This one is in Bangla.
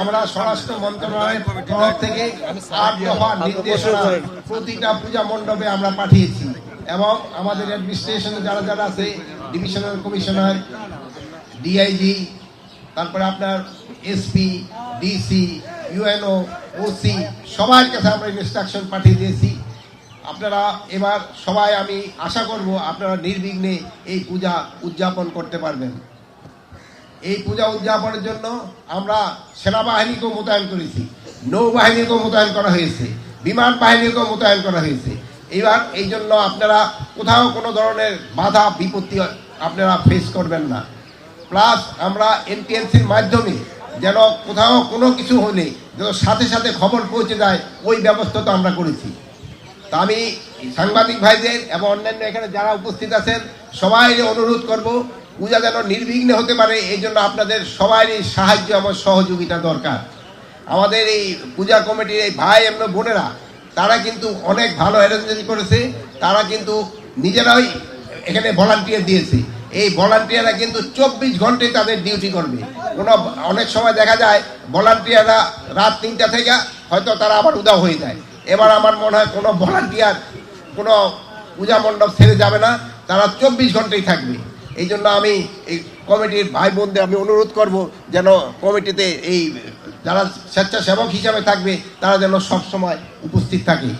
আমরা স্বরাষ্ট্র মন্ত্রণালয়ের তরফ থেকে আট দফা নির্দেশনা প্রতিটা পূজা মণ্ডপে আমরা পাঠিয়েছি এবং আমাদের অ্যাডমিনিস্ট্রেশনে যারা যারা আছে, ডিভিশনাল কমিশনার ডিআইজি তারপরে আপনার এসপি ডিসি ইউএনও ওসি সবার কাছে আমরা ইনস্ট্রাকশন পাঠিয়ে দিয়েছি। আপনারা এবার সবাই আমি আশা করব আপনারা নির্বিঘ্নে এই পূজা উদযাপন করতে পারবেন। এই পূজা উদযাপনের জন্য আমরা সেনাবাহিনীকেও মোতায়েন করেছি, নৌবাহিনীকেও মোতায়েন করা হয়েছে বিমান বাহিনীকেও মোতায়েন করা হয়েছে। এবার এই জন্য আপনারা কোথাও কোনো ধরনের বাধা, বিপত্তি আপনারা ফেস করবেন না। প্লাস আমরা এনটিএনসির মাধ্যমে যেন কোথাও কোনো কিছু হলে, যেন সাথে সাথে খবর পৌঁছে যায়, ওই ব্যবস্থা তো আমরা করেছি। তা আমি সাংবাদিক ভাইদের এবং অন্যান্য এখানে যারা উপস্থিত আছেন সবাই অনুরোধ করব পূজা যেন নির্বিঘ্নে হতে পারে, এই জন্য আপনাদের সবারই সাহায্য এবং সহযোগিতা দরকার। আমাদের এই পূজা কমিটির এই ভাই এবং বোনেরা, তারা কিন্তু অনেক ভালো অ্যারেঞ্জমেন্ট করেছে, তারা কিন্তু নিজেরাই এখানে ভলান্টিয়ার দিয়েছে। এই ভলান্টিয়াররা কিন্তু চব্বিশ ঘন্টায় তাদের ডিউটি করবে। কোনো, অনেক সময় দেখা যায় ভলান্টিয়াররা রাত তিনটা থেকে হয়তো তারা আবার উদাও হয়ে যায়। এবার আমার মনে হয় কোনো ভলান্টিয়ার কোনো পূজা মণ্ডপ ছেড়ে যাবে না, তারা চব্বিশ ঘন্টাই থাকবে। এই জন্য আমি এই কমিটির ভাই বোনদের আমি অনুরোধ করব যেন কমিটিতে এই যারা স্বেচ্ছাসেবক হিসাবে থাকবে, তারা যেন সবসময় উপস্থিত থাকে।